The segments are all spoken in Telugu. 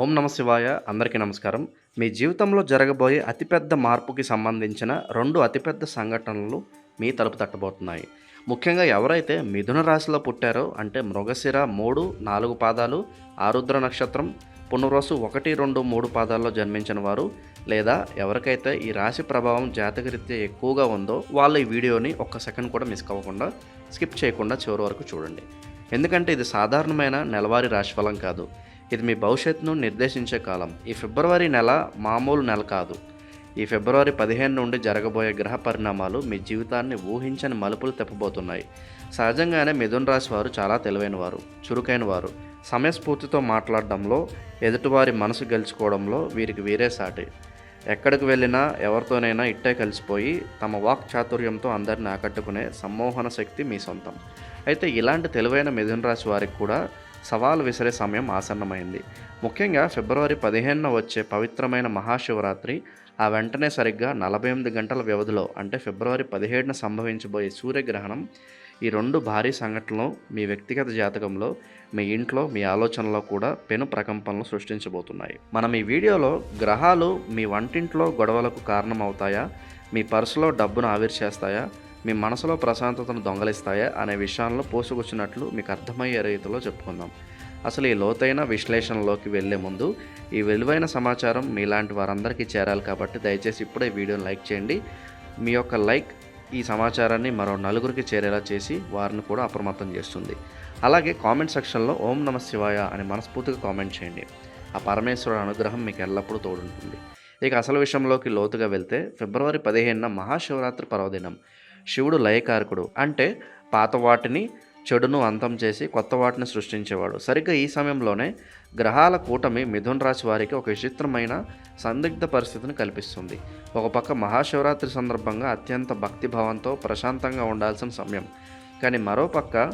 ఓం నమ శివాయ. అందరికీ నమస్కారం. మీ జీవితంలో జరగబోయే అతిపెద్ద మార్పుకి సంబంధించిన రెండు అతిపెద్ద సంఘటనలు మీ తలుపు తట్టబోతున్నాయి. ముఖ్యంగా ఎవరైతే మిథున రాశిలో పుట్టారో అంటే మృగశిర మూడు నాలుగు పాదాలు ఆరుద్ర నక్షత్రం పునర్వసు ఒకటి రెండు మూడు పాదాల్లో జన్మించిన వారు లేదా ఎవరికైతే ఈ రాశి ప్రభావం జాతకరీత్యా ఎక్కువగా ఉందో వాళ్ళ ఈ వీడియోని ఒక్క సెకండ్ కూడా మిస్ అవ్వకుండా స్కిప్ చేయకుండా చివరి వరకు చూడండి. ఎందుకంటే ఇది సాధారణమైన నెలవారీ రాశిఫలం కాదు. ఇది మీ భవిష్యత్తును నిర్దేశించే కాలం. ఈ ఫిబ్రవరి నెల మామూలు నెల కాదు. ఈ ఫిబ్రవరి పదిహేను నుండి జరగబోయే గ్రహ పరిణామాలు మీ జీవితాన్ని ఊహించని మలుపులు తిప్పబోతున్నాయి. సహజంగానే మిథున్ రాశి వారు చాలా తెలివైన వారు చురుకైన వారు సమయస్ఫూర్తితో మాట్లాడడంలో ఎదుటివారి మనసు గెలుచుకోవడంలో వీరికి వీరే సాటి. ఎక్కడికి వెళ్ళినా ఎవరితోనైనా ఇట్టే కలిసిపోయి తమ వాక్ చాతుర్యంతో అందరిని ఆకట్టుకునే సమ్మోహన శక్తి మీ సొంతం. అయితే ఇలాంటి తెలివైన మిథున రాశి వారికి కూడా సవాలు విసిరే సమయం ఆసన్నమైంది. ముఖ్యంగా ఫిబ్రవరి పదిహేనున వచ్చే పవిత్రమైన మహాశివరాత్రి ఆ వెంటనే సరిగ్గా నలభై ఎనిమిది గంటల వ్యవధిలో అంటే ఫిబ్రవరి పదిహేడున సంభవించబోయే సూర్యగ్రహణం ఈ రెండు భారీ సంఘటనలు మీ వ్యక్తిగత జాతకంలో మీ ఇంట్లో మీ ఆలోచనలో కూడా పెను ప్రకంపనలు సృష్టించబోతున్నాయి. మనం ఈ వీడియోలో గ్రహాలు మీ వంటింట్లో గొడవలకు కారణమవుతాయా మీ పర్సులో డబ్బును ఆవిరి చేస్తాయా మీ మనసులో ప్రశాంతతను దొంగలిస్తాయా అనే విషయాలను పోసుకొచ్చినట్లు మీకు అర్థమయ్యే రీతిలో చెప్పుకుందాం. అసలు ఈ లోతైన విశ్లేషణలోకి వెళ్ళే ముందు ఈ విలువైన సమాచారం మీలాంటి వారందరికీ చేరాలి కాబట్టి దయచేసి ఇప్పుడే వీడియోని లైక్ చేయండి. మీ యొక్క లైక్ ఈ సమాచారాన్ని మరో నలుగురికి చేరేలా చేసి వారిని కూడా అప్రమత్తం చేస్తుంది. అలాగే కామెంట్ సెక్షన్లో ఓం నమ శివాయ అని మనస్ఫూర్తిగా కామెంట్ చేయండి. ఆ పరమేశ్వరుడు అనుగ్రహం మీకు ఎల్లప్పుడూ తోడుంటుంది. ఇక అసలు విషయంలోకి లోతుగా వెళ్తే ఫిబ్రవరి పదిహేనున మహాశివరాత్రి పర్వదినం. శివుడు లయకారకుడు. అంటే పాత వాటిని చెడును అంతం చేసి కొత్త వాటిని సృష్టించేవాడు. సరిగ్గా ఈ సమయంలోనే గ్రహాల కూటమి మిథున్ రాశి వారికి ఒక విచిత్రమైన సందిగ్ధ పరిస్థితిని కల్పిస్తుంది. ఒక పక్క మహాశివరాత్రి సందర్భంగా అత్యంత భక్తిభావంతో ప్రశాంతంగా ఉండాల్సిన సమయం. కానీ మరోపక్క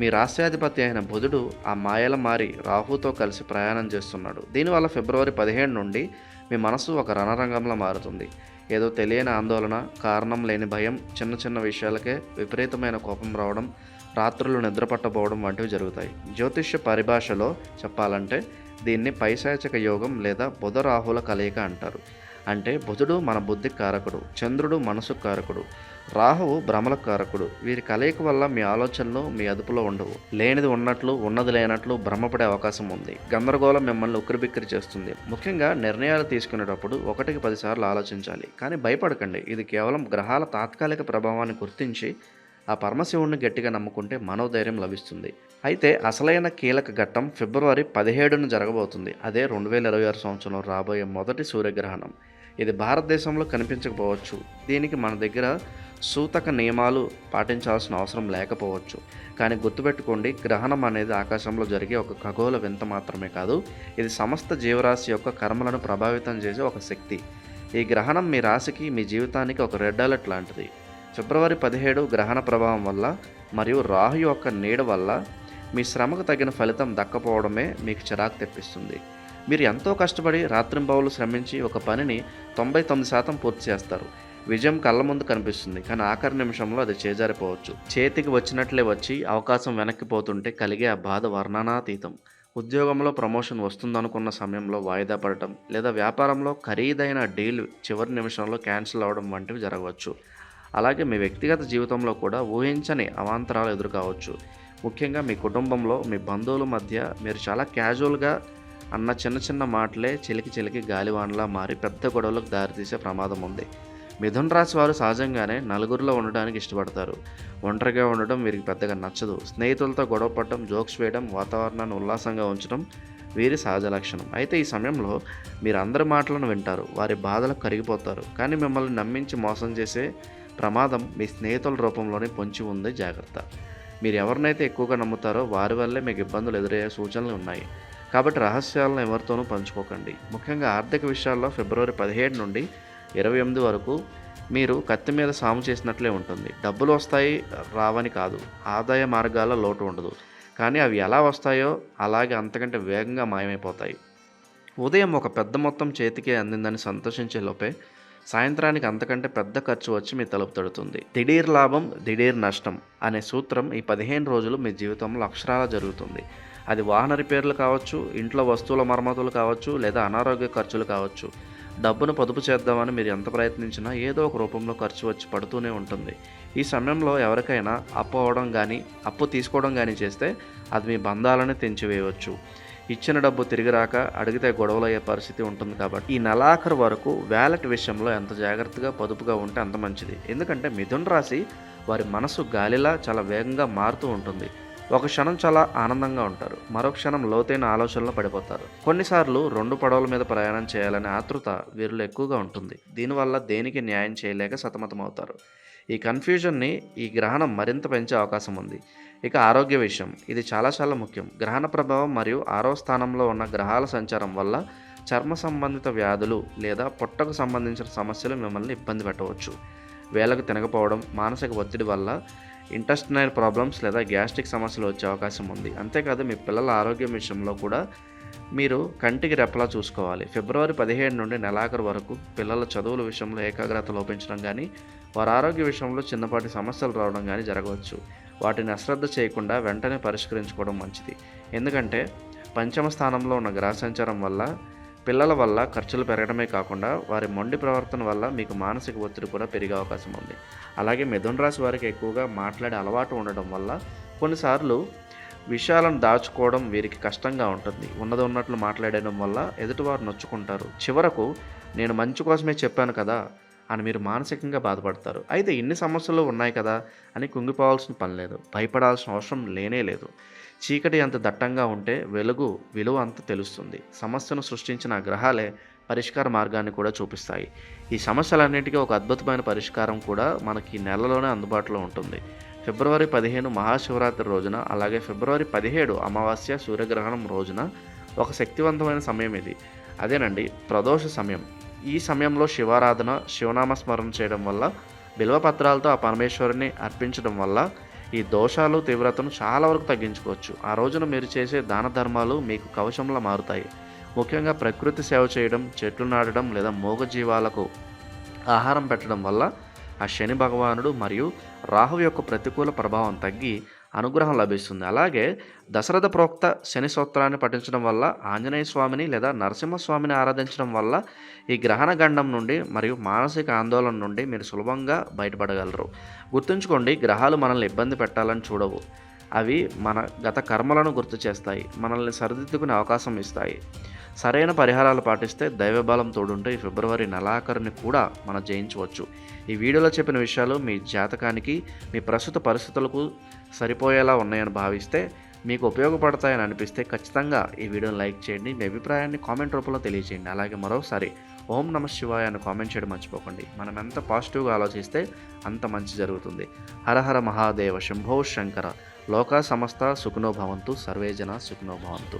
మీ రాష్ట్రాధిపతి అయిన బుధుడు ఆ మాయల మారి రాహుతో కలిసి ప్రయాణం చేస్తున్నాడు. దీనివల్ల ఫిబ్రవరి పదిహేను నుండి మీ మనసు ఒక రణరంగంలో మారుతుంది. ఏదో తెలియని ఆందోళన కారణం లేని భయం చిన్న చిన్న విషయాలకే విపరీతమైన కోపం రావడం రాత్రులు నిద్రపట్టబోవడం వంటివి జరుగుతాయి. జ్యోతిష్య పరిభాషలో చెప్పాలంటే దీన్ని పైశాచిక యోగం లేదా బుధ రాహుల కలయిక అంటారు. అంటే బుధుడు మన బుద్ధి కారకుడు చంద్రుడు మనసు కారకుడు. రాహువు భ్రమల కారకుడు వీరి కలయిక వల్ల మీ ఆలోచనలు మీ అదుపులో ఉండవు. లేనిది ఉన్నట్లు ఉన్నది లేనట్లు భ్రమపడే అవకాశం ఉంది. గందరగోళం మిమ్మల్ని ఉక్కిరిబిక్కిరి చేస్తుంది. ముఖ్యంగా నిర్ణయాలు తీసుకునేటప్పుడు ఒకటికి పదిసార్లు ఆలోచించాలి. కానీ భయపడకండి. ఇది కేవలం గ్రహాల తాత్కాలిక ప్రభావాన్ని గుర్తించి ఆ పరమశివుణ్ణి గట్టిగా నమ్ముకుంటే మనోధైర్యం లభిస్తుంది. అయితే అసలైన కీలక ఘట్టం ఫిబ్రవరి పదిహేడున జరగబోతుంది. అదే రెండు వేల ఇరవై ఆరు సంవత్సరంలో రాబోయే మొదటి సూర్యగ్రహణం. ఇది భారతదేశంలో కనిపించకపోవచ్చు. దీనికి మన దగ్గర సూతక నియమాలు పాటించాల్సిన అవసరం లేకపోవచ్చు. కానీ గుర్తుపెట్టుకోండి గ్రహణం అనేది ఆకాశంలో జరిగే ఒక ఖగోళ వింత మాత్రమే కాదు ఇది సమస్త జీవరాశి యొక్క కర్మలను ప్రభావితం చేసే ఒక శక్తి. ఈ గ్రహణం మీ రాశికి మీ జీవితానికి ఒక రెడ్ అలర్ట్ లాంటిది. ఫిబ్రవరి పదిహేడు గ్రహణ ప్రభావం వల్ల మరియు రాహు యొక్క నీడ వల్ల మీ శ్రమకు తగిన ఫలితం దక్కపోవడమే మీకు చిరాకు తెప్పిస్తుంది. మీరు ఎంతో కష్టపడి రాత్రింబవులు శ్రమించి ఒక పనిని తొంభై తొమ్మిది శాతం పూర్తి చేస్తారు. విజయం కళ్ళ ముందు కనిపిస్తుంది. కానీ ఆఖరి నిమిషంలో అది చేజారిపోవచ్చు. చేతికి వచ్చినట్లే వచ్చి అవకాశం వెనక్కిపోతుంటే కలిగే ఆ బాధ వర్ణనాతీతం. ఉద్యోగంలో ప్రమోషన్ వస్తుందనుకున్న సమయంలో వాయిదా పడటం లేదా వ్యాపారంలో ఖరీదైన డీల్ చివరి నిమిషంలో క్యాన్సిల్ అవడం వంటివి జరగవచ్చు. అలాగే మీ వ్యక్తిగత జీవితంలో కూడా ఊహించని అవాంతరాలు ఎదురుకావచ్చు. ముఖ్యంగా మీ కుటుంబంలో మీ బంధువుల మధ్య మీరు చాలా క్యాజువల్గా అన్న చిన్న చిన్న మాటలే చిలికి చిలికి గాలివానలా మారి పెద్ద గొడవలకు దారితీసే ప్రమాదం ఉంది. మిథున్ రాశి వారు సహజంగానే నలుగురిలో ఉండడానికి ఇష్టపడతారు. ఒంటరిగా ఉండడం వీరికి పెద్దగా నచ్చదు. స్నేహితులతో గొడవ పడటం జోక్స్ వేయడం వాతావరణాన్ని ఉల్లాసంగా ఉంచడం వీరి సహజ లక్షణం. అయితే ఈ సమయంలో మీరు అందరి మాటలను వింటారు. వారి బాధలకు కరిగిపోతారు. కానీ మిమ్మల్ని నమ్మించి మోసం చేసే ప్రమాదం మీ స్నేహితుల రూపంలోనే పొంచి ఉంది. జాగ్రత్త. మీరు ఎవరినైతే ఎక్కువగా నమ్ముతారో వారి వల్లే మీకు ఇబ్బందులు ఎదురయ్యే సూచనలు ఉన్నాయి. కాబట్టి రహస్యాలను ఎవరితోనూ పంచుకోకండి. ముఖ్యంగా ఆర్థిక విషయాల్లో ఫిబ్రవరి పదిహేడు నుండి ఇరవై ఎనిమిది వరకు మీరు కత్తి మీద సాము చేసినట్లే ఉంటుంది. డబ్బులు వస్తాయి రావని కాదు. ఆదాయ మార్గాల లోటు ఉండదు. కానీ అవి ఎలా వస్తాయో అలాగే అంతకంటే వేగంగా మాయమైపోతాయి. ఉదయం ఒక పెద్ద మొత్తం చేతికి అందిందని సంతోషించే లోపే సాయంత్రానికి అంతకంటే పెద్ద ఖర్చు వచ్చి మీ తలుపు తడుతుంది. దిడీర్ లాభం దిఢీర్ నష్టం అనే సూత్రం ఈ పదిహేను రోజులు మీ జీవితంలో అక్షరాల జరుగుతుంది. అది వాహన రిపేర్లు కావచ్చు ఇంట్లో వస్తువుల మరమ్మతులు కావచ్చు లేదా అనారోగ్య ఖర్చులు కావచ్చు. డబ్బును పొదుపు చేద్దామని మీరు ఎంత ప్రయత్నించినా ఏదో ఒక రూపంలో ఖర్చు వచ్చి పడుతూనే ఉంటుంది. ఈ సమయంలో ఎవరికైనా అప్పు అవ్వడం కానీ అప్పు తీసుకోవడం కానీ చేస్తే అది మీ బంధాలను తెంచివేయవచ్చు. ఇచ్చిన డబ్బు తిరిగి రాక అడిగితే గొడవలు అయ్యే పరిస్థితి ఉంటుంది కాబట్టి ఈ నెలాఖరు వరకు వ్యాలెట్ విషయంలో ఎంత జాగ్రత్తగా పొదుపుగా ఉంటే అంత మంచిది. ఎందుకంటే మిథున్ రాశి వారి మనసు గాలిలా చాలా వేగంగా మారుతూ ఉంటుంది. ఒక క్షణం చాలా ఆనందంగా ఉంటారు. మరో క్షణం లోతైన ఆలోచనలో పడిపోతారు. కొన్నిసార్లు రెండు పడవల మీద ప్రయాణం చేయాలనే ఆతృత వీరిలో ఎక్కువగా ఉంటుంది. దీనివల్ల దేనికి న్యాయం చేయలేక సతమతమవుతారు. ఈ కన్ఫ్యూజన్ని ఈ గ్రహణం మరింత పెంచే అవకాశం ఉంది. ఇక ఆరోగ్య విషయం. ఇది చాలా చాలా ముఖ్యం. గ్రహణ ప్రభావం మరియు ఆరో స్థానంలో ఉన్న గ్రహాల సంచారం వల్ల చర్మ సంబంధిత వ్యాధులు లేదా పొట్టకు సంబంధించిన సమస్యలు మిమ్మల్ని ఇబ్బంది పెట్టవచ్చు. వేలకు తినకపోవడం మానసిక ఒత్తిడి వల్ల ఇంటెస్టినైల్ ప్రాబ్లమ్స్ లేదా గ్యాస్ట్రిక్ సమస్యలు వచ్చే అవకాశం ఉంది. అంతేకాదు మీ పిల్లల ఆరోగ్యం విషయంలో కూడా మీరు కంటికి రెప్పలా చూసుకోవాలి. ఫిబ్రవరి పదిహేడు నుండి నెలాఖరు వరకు పిల్లల చదువుల విషయంలో ఏకాగ్రత లోపించడం కానీ వారి ఆరోగ్య విషయంలో చిన్నపాటి సమస్యలు రావడం కానీ జరగవచ్చు. వాటిని అశ్రద్ధ చేయకుండా వెంటనే పరిష్కరించుకోవడం మంచిది. ఎందుకంటే పంచమ స్థానంలో ఉన్న గ్రహ సంచారం వల్ల పిల్లల వల్ల ఖర్చులు పెరగడమే కాకుండా వారి మొండి ప్రవర్తన వల్ల మీకు మానసిక ఒత్తిడి కూడా పెరిగే అవకాశం ఉంది. అలాగే మిథున రాశి వారికి ఎక్కువగా మాట్లాడే అలవాటు ఉండడం వల్ల కొన్నిసార్లు విషయాలను దాచుకోవడం వీరికి కష్టంగా ఉంటుంది. ఉన్నది ఉన్నట్లు మాట్లాడడం వల్ల ఎదుటివారు నొచ్చుకుంటారు. చివరకు నేను మంచి కోసమే చెప్పాను కదా అని మీరు మానసికంగా బాధపడతారు. అయితే ఇన్ని సమస్యలు ఉన్నాయి కదా అని కుంగిపోవాల్సిన పని లేదు. భయపడాల్సిన అవసరం లేనే లేదు. చీకటి అంత దట్టంగా ఉంటే వెలుగు విలువ అంత తెలుస్తుంది. సమస్యను సృష్టించిన గ్రహాలే పరిష్కార మార్గాన్ని కూడా చూపిస్తాయి. ఈ సమస్యలన్నింటికీ ఒక అద్భుతమైన పరిష్కారం కూడా మనకి నెలలోనే అందుబాటులో ఉంటుంది. ఫిబ్రవరి పదిహేను మహాశివరాత్రి రోజున అలాగే ఫిబ్రవరి పదిహేడు అమావాస్య సూర్యగ్రహణం రోజున ఒక శక్తివంతమైన సమయం ఇది. అదేనండి ప్రదోష సమయం. ఈ సమయంలో శివారాధన శివనామ స్మరణ చేయడం వల్ల బిల్వపత్రాలతో ఆ పరమేశ్వరుని అర్పించడం వల్ల ఈ దోషాలు తీవ్రతను చాలా వరకు తగ్గించుకోవచ్చు. ఆ రోజున మీరు చేసే దాన ధర్మాలు మీకు కవచంలా మారుతాయి. ముఖ్యంగా ప్రకృతి సేవ చేయడం చెట్లు నాటడం లేదా మూగజీవాలకు ఆహారం పెట్టడం వల్ల ఆ శని భగవానుడు మరియు రాహు యొక్క ప్రతికూల ప్రభావం తగ్గి అనుగ్రహం లభిస్తుంది. అలాగే దశరథ ప్రోక్త శని స్తోత్రాన్ని పఠించడం వల్ల ఆంజనేయ స్వామిని లేదా నరసింహస్వామిని ఆరాధించడం వల్ల ఈ గ్రహణ గండం నుండి మరియు మానసిక ఆందోళన నుండి మీరు సులభంగా బయటపడగలరు. గుర్తుంచుకోండి గ్రహాలు మనల్ని ఇబ్బంది పెట్టాలని చూడవు. అవి మన గత కర్మలను గుర్తు చేస్తాయి మనల్ని సరిదిద్దుకునే అవకాశం ఇస్తాయి. సరైన పరిహారాలు పాటిస్తే దైవబలం తోడుంటే ఈ ఫిబ్రవరి నెలాఖరుని కూడా మనం జయించవచ్చు. ఈ వీడియోలో చెప్పిన విషయాలు మీ జాతకానికి మీ ప్రస్తుత పరిస్థితులకు సరిపోయేలా ఉన్నాయని భావిస్తే మీకు ఉపయోగపడతాయని అనిపిస్తే ఖచ్చితంగా ఈ వీడియోని లైక్ చేయండి మీ అభిప్రాయాన్ని కామెంట్ రూపంలో తెలియజేయండి. అలాగే మరోసారి ఓం నమ శివాయ అని కామెంట్ చేయడం మర్చిపోకండి. మనం ఎంత పాజిటివ్గా ఆలోచిస్తే అంత మంచి జరుగుతుంది. హరహర మహాదేవ శంభో శంకర. లోకా సమస్త సుఖనో భవంతు సర్వేజన సుఖనో భవంతు.